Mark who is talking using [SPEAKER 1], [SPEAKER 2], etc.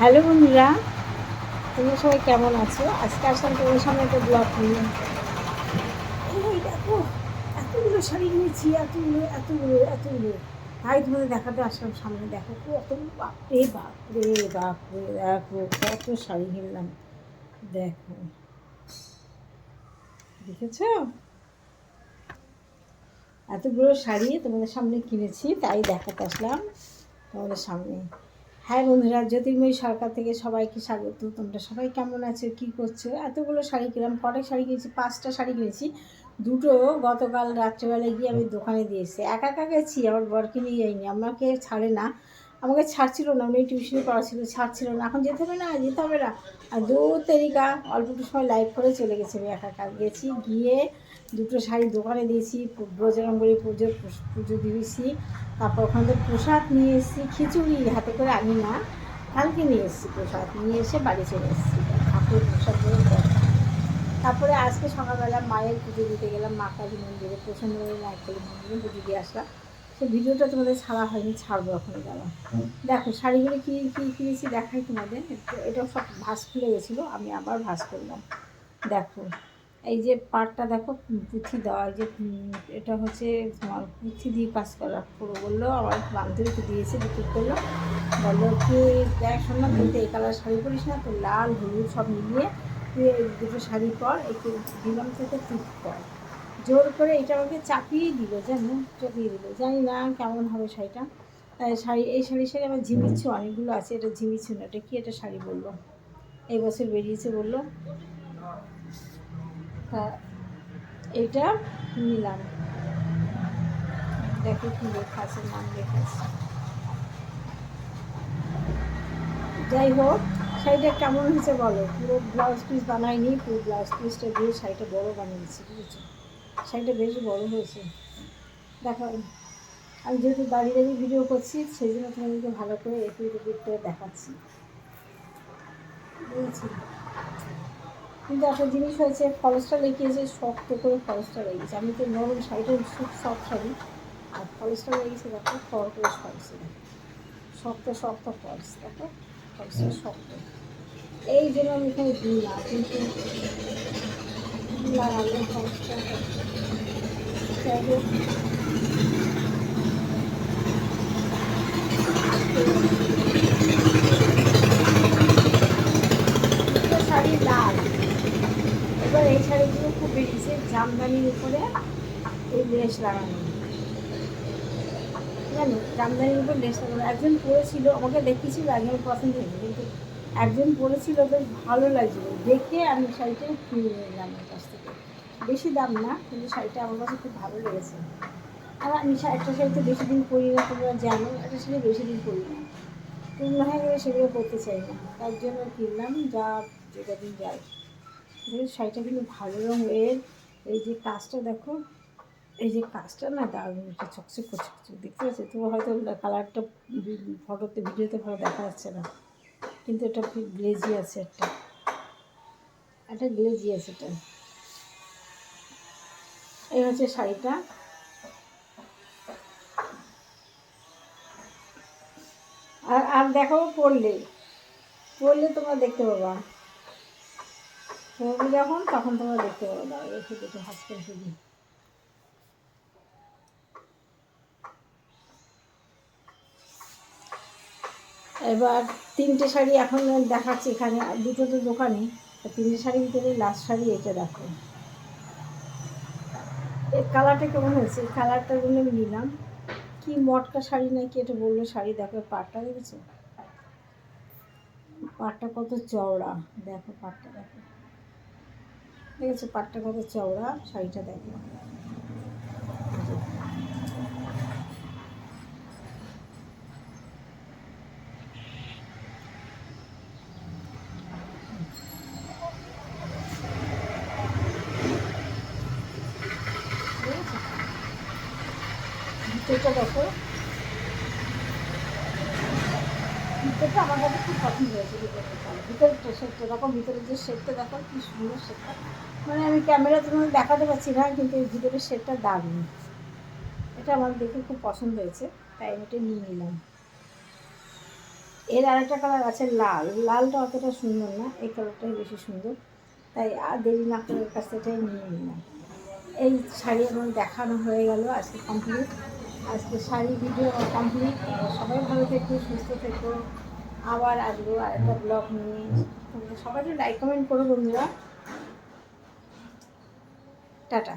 [SPEAKER 1] Hello বন্ধুরা, তোমরা সবাই কেমন আছো? আজকে আসলাম তোমার সামনে একটা ব্লগ নিয়ে। এই দেখো, এতগুলো শাড়ি নিয়েছি, এতগুলো এতগুলো এতগুলো। তাই তোমাদের দেখাতে আসলাম সামনে, দেখো কত, বাপরে বাপরে বাপরে, দেখো কত শাড়ি কিনলাম। দেখো। দেখেছ? এতগুলো শাড়ি তোমাদের সামনে কিনেছি, তাই দেখাতে আসলাম তোমাদের সামনে। হ্যাঁ বন্ধুরা, জ্যোতির্ময়ী সরকার থেকে সবাইকে স্বাগত। তোমরা সবাই কেমন আছো? কী করছ? এতগুলো শাড়ি কিনলাম, কটা শাড়ি কিনেছি? পাঁচটা শাড়ি কিনেছি। দুটো গতকাল রাত্রেবেলায় গিয়ে আমি দোকানে দিয়েছি একা একা গেছি আমার বরকে নিয়ে যাইনি। আমাকে ছাড়ে না। আমাকে ছাড়ছিল না, উনি টিউশনে পড়াছিল ছাড়ছিল না। এখন যেতে হবে না, যেতে হবে না। আর দু তারিখা অল্প একটু সময় লাইভ করে চলে গেছে আমি একা একা। গেছি, গিয়ে দুটো শাড়ি দোকানে দিয়েছি ব্রজরঙ্গরি পুজোর পুজো দিয়েছি। তারপর ওখান থেকে প্রসাদ নিয়ে এসেছি, খিচুড়ি, হাতে করে আনি না। কালকে নিয়ে এসেছি প্রসাদ, নিয়ে এসে বাড়ি চলে এসেছি। ঠাকুর প্রসাদ তারপরে আজকে সকালবেলা মায়ের পুজো দিতে গেলাম, মা কালী মন্দিরে প্রসন্নবাড়ি নারকেল মন্দিরে পুজো দিয়ে আসলাম। সে ভিডিওটা তোমাদের ছাড়া হয়নি, ছাড়বো ওখানে যাওয়া দেখো, শাড়িগুলো কী কী কিনেছি দেখাই তোমাদের। এটা- সব ভাস খুলে গেছিল, আমি আবার ভাস করলাম। দেখো, এই যে পাটটা দেখো, পুঁথি দেওয়া যে এটা হচ্ছে তোমার পুঁথি দিয়ে কাজ করা। পুরো বলল, আমার বান্ধবীকে দিয়েছে, বিক্রি করল। বলল, কি, দেখ, শোন তুই তো এই কালার শাড়ি পরিস না তো লাল, হলুদ সব মিলিয়ে, তুই দুটো শাড়ি পর, একটু দিলাম থেকে তুই পর। জোর করে এটা আমাকে চাপিয়ে দিল, জানো? চাপিয়ে দিল। জানি না কেমন হবে শাড়িটা। শাড়ি, এই শাড়ির শাড়ি আমার ঝিমিচ্ছু, অনেকগুলো আছে। এটা ঝিমিচ্ছু না, এটা কি এটা শাড়ি বলল এই বছর বেরিয়েছে বলল। এইটা নিলাম। দেখো কি লেখা আছে, নাম লেখা আছে। যাই হোক, শাড়িটা কেমন হয়েছে বলো? পুরো ব্লাউজ পিস বানাইনি, পুরো ব্লাউজ পিসটা দিয়ে শাড়িটা বড় বানিয়েছি, বুঝেছ? শাড়িটা বেশ বড় হয়েছে। দেখো আমি যেহেতু দাঁড়িয়ে দাঁড়িয়ে ভিডিও করছি, সেই জন্য তোমাদেরকে ভালো করে একটু একটু করে দেখাচ্ছি। কিন্তু একটা জিনিস হয়েছে ফলসটা লেগেছে শক্ত করে ফলসটা লেগেছে আমি তো নরম শাড়িটা খুব সফট শাড়ি, আর ফলসটা লেগেছে দেখো ফল করে ফলস শক্ত শক্ত ফলস দেখো ফলসটা শক্ত। এই জন্য আমি এখানে দিই না, কিন্তু লাগালে ফলসটা শাড়ি লাল। এবার এই শাড়িগুলো খুব জামদানির উপরে জানো, জামদানির উপর লাগানো। একজন পরেছিল, আমাকে দেখিয়েছিল পছন্দ হয়নি, কিন্তু একজন পরেছিল, বেশ ভালো লাগছিল। দেখে আমি শাড়িটা কিনে নিলাম ওর কাছ থেকে। বেশি দাম না, কিন্তু শাড়িটা আমার কাছে খুব ভালো লেগেছে। আর আমি একটা শাড়িতে বেশি দিন পরি না, তোমরা জানো, একটা শাড়ি বেশি দিন পরি না। পুরনো হয়ে গেলে সেগুলো করতে চাই না। তার জন্য কিনলাম, যা যেটা দিন যায়। শাড়িটা কিন্তু ভালো রঙের, এই যে কাজটা দেখো, এই যে কাজটা না দারুণ চকচক চকচক, দেখতে পাচ্ছি? তোমার হয়তো কালারটা ফটোতে, ভিডিওতে ভালো দেখা যাচ্ছে না। কিন্তু এটা গ্লেজি আছে একটা। একটা গ্লেজি আছে এটা। এই হচ্ছে শাড়িটা। আর আর দেখো পড়লে পড়লে তোমরা দেখতে পাবা। পড়বে যখন, তখন তোমরা দেখতে পাবা। এই শুধু একটু হাস করে শুধু। এবার তিনটে শাড়ি এখন দেখাচ্ছি এখানে। দুটো তো দোকানে। তিনটে শাড়ির ভিতরে লাস্ট শাড়ি এটা দেখো। এই কালারটা কেমন হয়েছে? এই কালারটা বলে আমি নিলাম। কি মটকা শাড়ি নাকি এটা বলল শাড়ি? দেখো পাটটা দেখেছ? পাটটা কত চওড়া। দেখো পাটটা, দেখো। দেখেছ পাটটা কত চওড়া? শাড়িটা দেখো দেখেছ? ভিতরটা দেখো। ভিতরটা আমার কাছে খুব পছন্দ হয়েছে, ভিতরটা ভিতরের শেপটা দেখো ভিতরের যে শেপটা দেখো, কি সুন্দর শেপটা মানে আমি ক্যামেরা তোমাদের দেখাতে পারছি না, কিন্তু এই ভিতরের শেপটা দারুণ। এটা আমার দেখে খুব পছন্দ হয়েছে, তাই আমি এটা নিয়ে নিলাম। এর আরেকটা কালার আছে লাল। লালটা অতটা সুন্দর না, এই কালারটাই বেশি সুন্দর। তাই আর দেরি না করে কাছ থেকে নিয়ে নিলাম। এই শাড়ি আমার দেখানো হয়ে গেল, আজকে কমপ্লিট আজকে শাড়ি ভিডিও কমপ্লিট সবাই ভালো থেকো, সুস্থ থেকো। আবার আসব আর একটা ব্লগ নিয়ে সবাই লাইক কমেন্ট করো বন্ধুরা। টাটা।